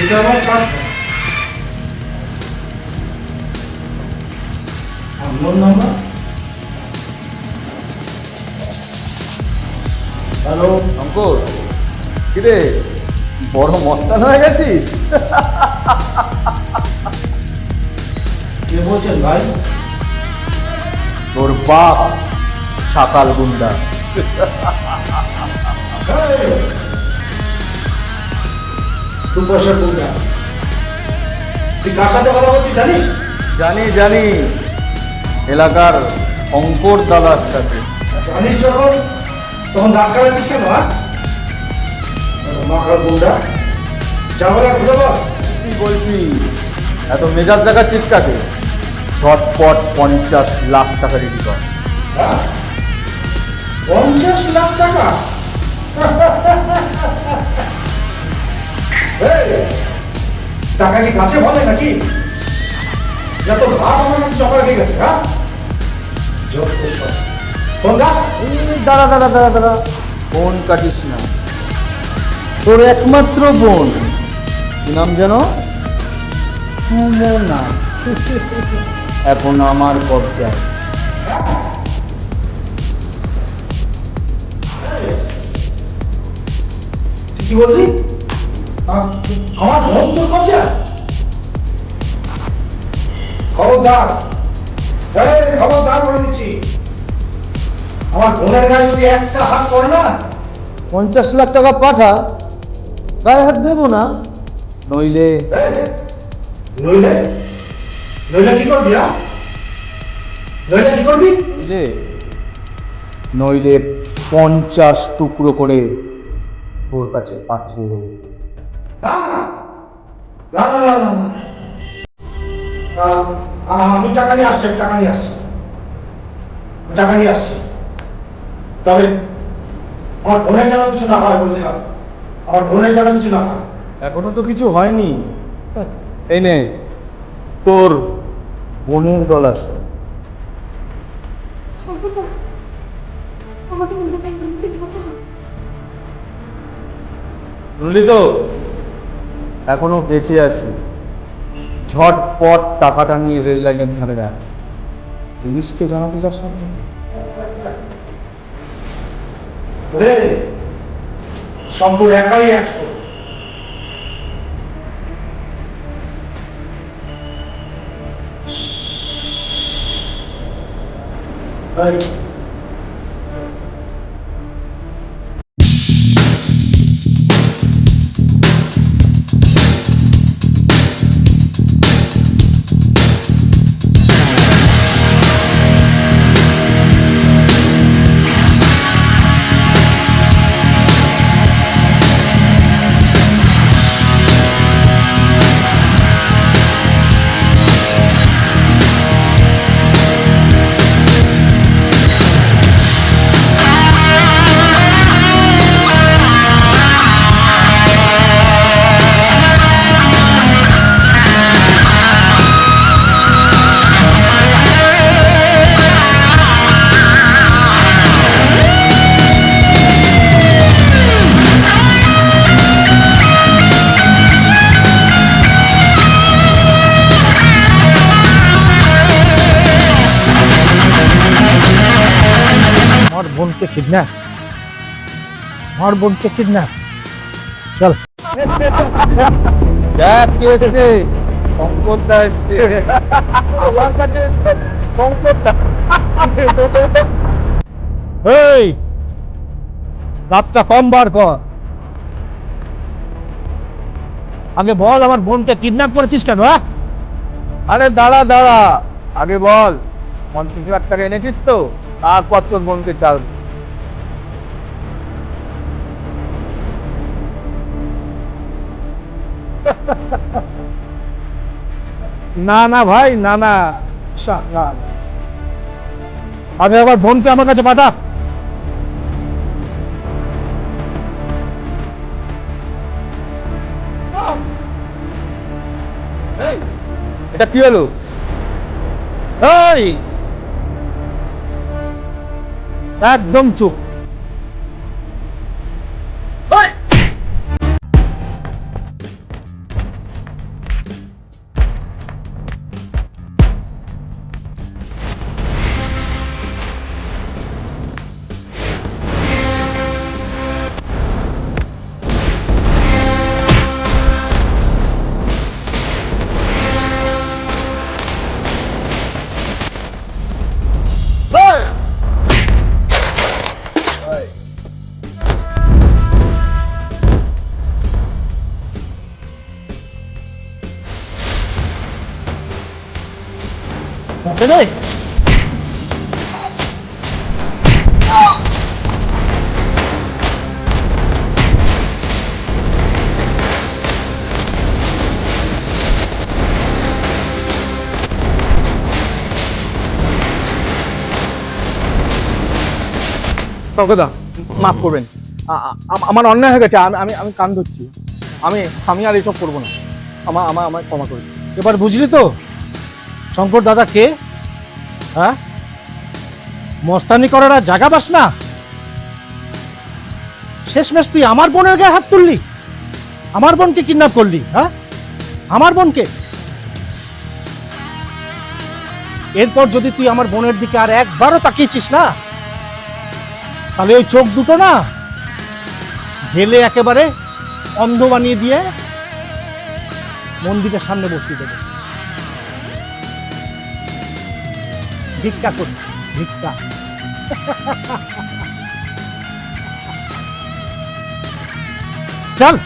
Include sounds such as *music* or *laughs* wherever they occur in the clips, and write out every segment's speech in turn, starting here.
এটা আমার number hello অঙ্কুর কিরে বড় মস্তান হয়ে গেছিস? কে বলছেন ভাই? তোর বাপ সাকাল গুন্ডা। দু পয়সা কোনটা তুই কার সাথে কথা বলছিস জানিস? জানি জানি। এলাকার শঙ্কর দাদার সাথে। জানিস যখন? তখন দাঁত কাটাচ্ছিস কেন হ্যাঁ? মাখার গুন্ডা। যা বলার খুলে বল কি বলছি। এত মেজাজ দেখাচ্ছিস কাকে? ঝটপট পঞ্চাশ লাখ টাকা রেডি কর। হ্যাঁ? পঞ্চাশ লাখ টাকা? *laughs* টাকা কি কাছে বলে নাকি? যত ভাব আমার কাছে রেখে গেছে হ্যাঁ? যত সব ফোন দাঁড়া দাঁড়া দাঁড়া দাঁড়া। বোন কাটিস না। তোর একমাত্র বোন। কি নাম যেন? সুমনা। এখন আমার কবজায় কি বললি? আমার বোন তোর কবজা খবরদার। খবরদার বলে দিচ্ছি। আমার বোনের গায়ে যদি একটা হাত পড়ে না পঞ্চাশ লাখ টাকা পাঠা গায়ে হাত দেবো না। নইলে নইলে? নইলে কি করবি হ্যাঁ? নইলে কি করবি? নইলে নইলে পঞ্চাশ টুকরো করে তোর কাছে পাঠিয়ে দেবো। আমি টাকা নিয়ে আসছি আমি টাকা নিয়ে আসছি। আমি টাকা নিয়ে আসছি। তবে আমার বোনের যেন কিছু না হয় বলে দিলাম আমার বোনের যেন কিছু না হয়। এখনও তো কিছু হয়নি। এই নে তোর বোনের ডলার শুনলি তো? এখনও বেঁচে আছি। ঝটপট টাকাটা নিয়ে রেল লাইনের ধারে রাখ। পুলিশকে জানাতে যাস সম্পূর্ণ একাই একশো। বোনকে কিডন্যাপ আমার বোনকে কিডন্যাপ চল। দেখ কে এসেছে। শঙ্কর দা এসছে। আমার কাছে এসছে শঙ্কর দা। এই দাঁতটা কম বার কর। আগে বল আমার বোনকে কিডন্যাপ করেছিস কেন হ্যাঁ? আরে দাঁড়া দাঁড়া। আগে বল। পঞ্চাশ লাখ টাকা এনেছিস তো তারপর তোর বোনকে চাল *laughs* না না ভাই না না। আমি না। আগে আমার কাছে পাঠা। এটা কি হলো? একদম চুপ। ছেড়ে দে সৌগদা মাফ করবেন। আমার অন্যায় হয়ে গেছে, আমি আমি কান ধরছি। আমি আমি আর এসব করব না। আমার আমার আমার ক্ষমা করে। এবার বুঝলি তো, শঙ্কর দাদা কে? হ্যাঁ? মস্তানি করার আর জায়গা পাস না? শেষমেশ তুই আমার বোনের গায়ে হাত তুললি? আমার বোনকে কিডন্যাপ করলি হ্যাঁ? আমার বোনকে? এরপর যদি তুই আমার বোনের দিকে আর একবারও তাকিয়েছিস না, তাহলে ওই চোখ দুটো না ঢেলে একেবারে অন্ধ বানিয়ে দিয়ে মন্দিরের সামনে বসিয়ে দেবে। ভিক্ষা করি ভিক্ষা। চল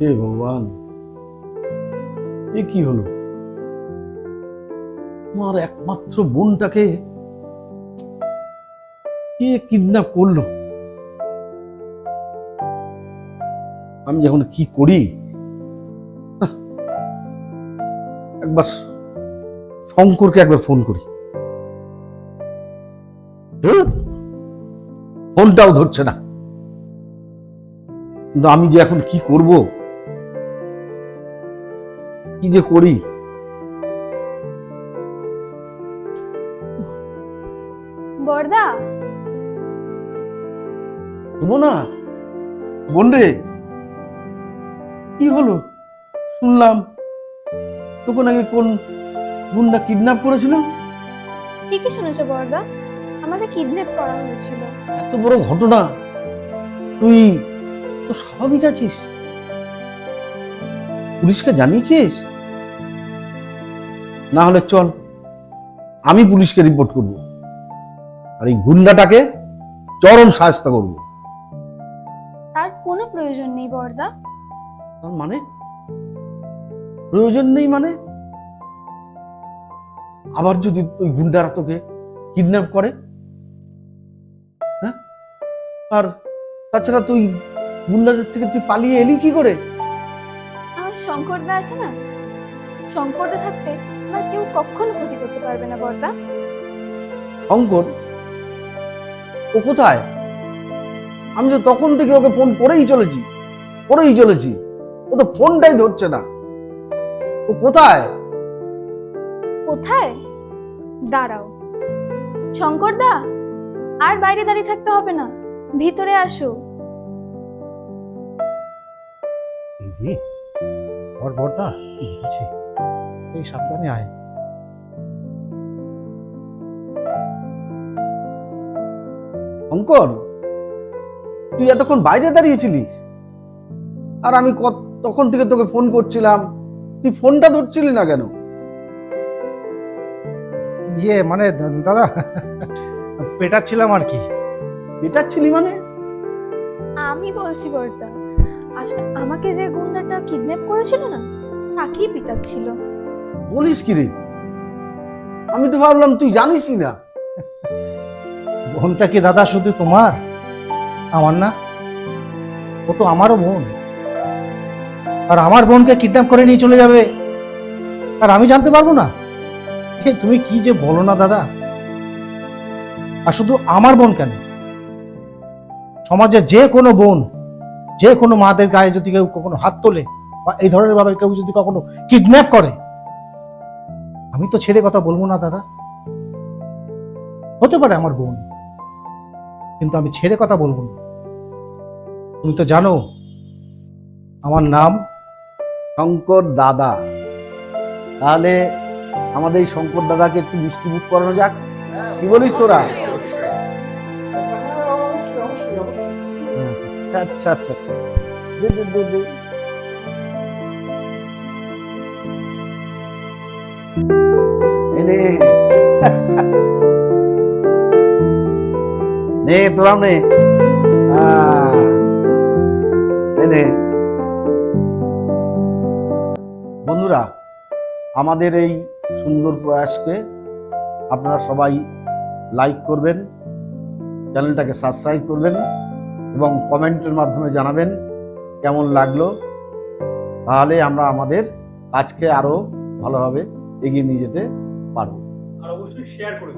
হে ভগবান এ কি হলো? আমার একমাত্র বোনটাকে কে কিডন্যাপ করল? আমি যখন কি করি? একবার শঙ্করকে একবার ফোন করি। ফোনটাও ধরছে না। কিন্তু আমি যে এখন কি করব? কি যে করি? বর্দা না বোন রে কি হলো? শুনলাম তখন আগে কোন গুন্ডা কিডন্যাপ করেছিল? ঠিকই শুনেছো বর্দা আমাকে কিডন্যাপ করা হয়েছিল। এত বড় ঘটনা? তুই তো স্বাভাবিক আছিস। পুলিশকে জানিয়েছিস? না হলে চল আমি পুলিশকে রিপোর্ট করব। আর এই গুন্ডাটাকে চরম সাহায্য করব। তার কোনো প্রয়োজন নেই বর্দা। তার মানে? প্রয়োজন নেই মানে? আবার যদি ওই গুন্ডারা তোকে কিডন্যাপ করে? হ্যাঁ? আর তাছাড়া তুই গুন্ডাদের থেকে তুই পালিয়ে এলি কি করে? আমার শঙ্করদা আছে না? শঙ্করদা থাকতে আমার কেউ কখনো ক্ষতি করতে পারবে না বর্দা। শঙ্কর ও কোথায়? আমি তো তখন থেকে ওকে ফোন করেই চলেছি করেই চলেছি। ও তো ফোনটাই ধরছে না। ও কোথায়? কোথায়? দাঁড়াও। শঙ্করদা আর বাইরে দাঁড়িয়ে থাকতে হবে না। ভিতরে আসো। এই যে বর বর্দা এই সাবধানে আয়। শঙ্কর তুই এতক্ষণ বাইরে দাঁড়িয়েছিলিস আর আমি কত- তখন থেকে তোকে ফোন করছিলাম। তুই ফোনটা ধরছিলি না কেন? ইয়ে মানে দাদা পেটাচ্ছিলাম আর কি। পেটাচ্ছিলি মানে? আমি বলছি বর্দা আসলে আমাকে যে গুন্ডাটা কিডন্যাপ করেছিল না তাকেই পিটাচ্ছিল। বলিস কি রে? আমি তো ভাবলাম তুই জানিসই না। বোনটা কি দাদা শুধু তোমার? আমার না, ও তো আমারও বোন। আর আমার বোনকে কিডন্যাপ করে নিয়ে চলে যাবে, আর আমি জানতে পারব না। তুমি কি যে বলো না দাদা? আর শুধু আমার বোন কেন? সমাজে যে কোনো বোন, যে কোনো মাদের গায়ে যদি কেউ কখনো হাত তোলে, বা এই ধরনের ভাবে কেউ যদি কখনো কিডন্যাপ করে, আমি তো ছেড়ে কথা বলব না দাদা। হতে পারে আমার বোন। কিন্তু আমি ছেড়ে কথা বলব না। তুমি তো জানো, আমার নাম শঙ্কর দাদা। তাহলে আমাদের এই শঙ্কর দাদাকে একটু মিষ্টি মুখ করানো যাক। কি বলিস তোরা? আচ্ছা আচ্ছা আচ্ছা। দে দে দে দে। এ *laughs* আহ, বন্ধুরা আমাদের এই সুন্দর প্রয়াসকে আপনারা সবাই লাইক করবেন চ্যানেলটাকে সাবস্ক্রাইব করবেন এবং কমেন্টের মাধ্যমে জানাবেন কেমন লাগল। তাহলে আমরা আমাদের কাজকে আরও ভালোভাবে এগিয়ে নিয়ে যেতে পারব। আর অবশ্যই শেয়ার করে